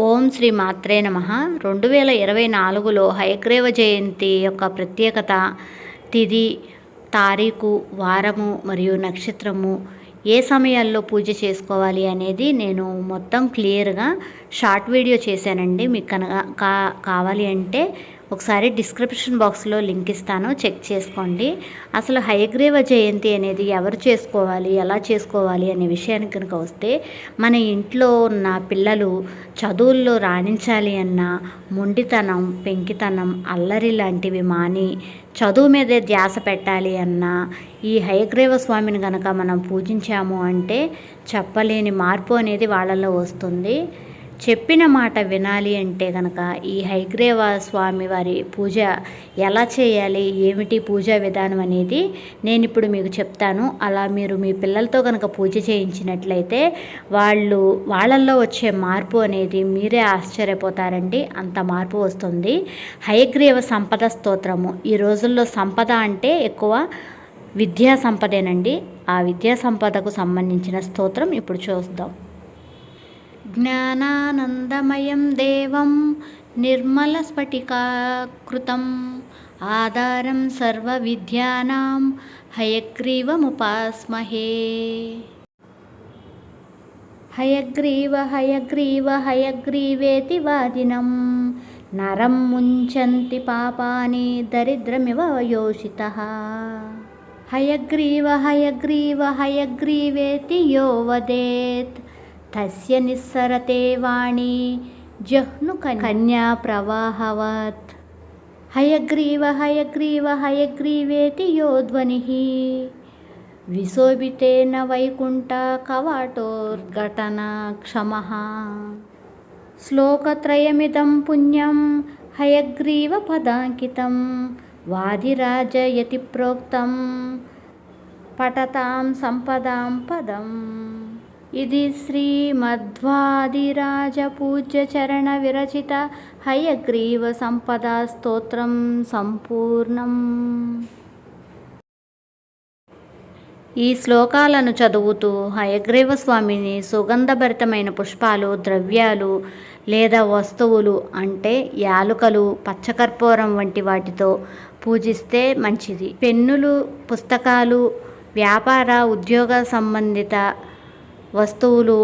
ఓం శ్రీ మాత్రే నమ. రెండు వేల ఇరవై నాలుగులో హయగ్రీవ జయంతి యొక్క ప్రత్యేకత తిది తారీఖు వారము మరియు నక్షత్రము ఏ సమయాల్లో పూజ చేసుకోవాలి అనేది నేను మొత్తం క్లియర్గా షార్ట్ వీడియో చేశానండి. మీకు కనుక కా కావాలి అంటే ఒకసారి డిస్క్రిప్షన్ బాక్స్లో లింక్ ఇస్తాను చెక్ చేసుకోండి. అసలు హయగ్రీవ జయంతి అనేది ఎవరు చేసుకోవాలి ఎలా చేసుకోవాలి అనే విషయానికి కనుక వస్తే మన ఇంట్లో ఉన్న పిల్లలు చదువుల్లో రాణించాలి అన్న మొండితనం పెంకితనం అల్లరి లాంటివి మాని చదువు మీదే ధ్యాస పెట్టాలి అన్న ఈ హయగ్రీవ స్వామిని కనుక మనం పూజించాము అంటే చెప్పలేని మార్పు అనేది వాళ్ళలో వస్తుంది. చెప్పిన మాట వినాలి అంటే కనుక ఈ హైగ్రేవ స్వామి వారి పూజ ఎలా చేయాలి? ఏమిటి పూజా విధానం అనేది నేను ఇప్పుడు మీకు చెప్తాను. అలా మీరు మీ పిల్లలతో కనుక పూజ చేయించినట్లయితే వాళ్ళు వాళ్ళల్లో వచ్చే మార్పు అనేది మీరే ఆశ్చర్యపోతారండి. అంత మార్పు వస్తుంది. హయగ్రీవ సంపద స్తోత్రము. ఈ రోజుల్లో సంపద అంటే ఎక్కువ విద్యా సంపదేనండి. ఆ విద్యా సంపదకు సంబంధించిన స్తోత్రం ఇప్పుడు చూద్దాం. జ్ఞానానందమయం దేవం నిర్మలస్ఫటికాకృతం ఆధారం సర్వవిద్యానాం హయగ్రీవముపాస్మహే. హయగ్రీవ హయగ్రీవ హయగ్రీవేతి వాదినం. నరం ముంచంతి పాపాని దరిద్రమివ యోషిత. హయగ్రీవ హయగ్రీవ హయగ్రీవేతి యో వదేత్ తస్య నిస్సరతే వాణి. జహ్ను కన్యా. ప్రవాహవత్. హయగ్రీవ హయగ్రీవ హయగ్రీవేతి యో ధ్వని. విశోభితేన వైకుంఠ కవాటోర్ఘటన క్షమ. శ్లోకత్రయమిదం పుణ్యం హయగ్రీవ పదాంకితం. వాదిరాజయతి ప్రోక్తం పఠతాం సంపదాం పదం. ఇది శ్రీమధ్వాదిరాజపూజ్యచరణ విరచిత హయగ్రీవ సంపద స్తోత్రం సంపూర్ణం. ఈ శ్లోకాలను చదువుతూ హయగ్రీవ స్వామిని సుగంధభరితమైన పుష్పాలు ద్రవ్యాలు లేదా వస్తువులు అంటే యాలుకలు పచ్చకర్పూరం వంటి వాటితో పూజిస్తే మంచిది. పెన్నులు పుస్తకాలు వ్యాపార ఉద్యోగ సంబంధిత వస్తువులు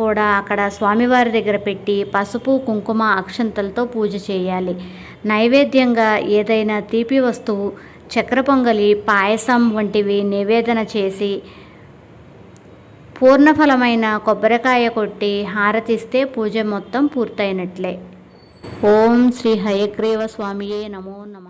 కూడా అక్కడ స్వామివారి దగ్గర పెట్టి పసుపు కుంకుమ అక్షంతలతో పూజ చేయాలి. నైవేద్యంగా ఏదైనా తీపి వస్తువు చక్ర పొంగలి పాయసం వంటివి నివేదన చేసి పూర్ణఫలమైన కొబ్బరికాయ కొట్టి హారతిస్తే పూజ మొత్తం పూర్తయినట్లే. ఓం శ్రీ హయగ్రీవ స్వామియే నమో నమ.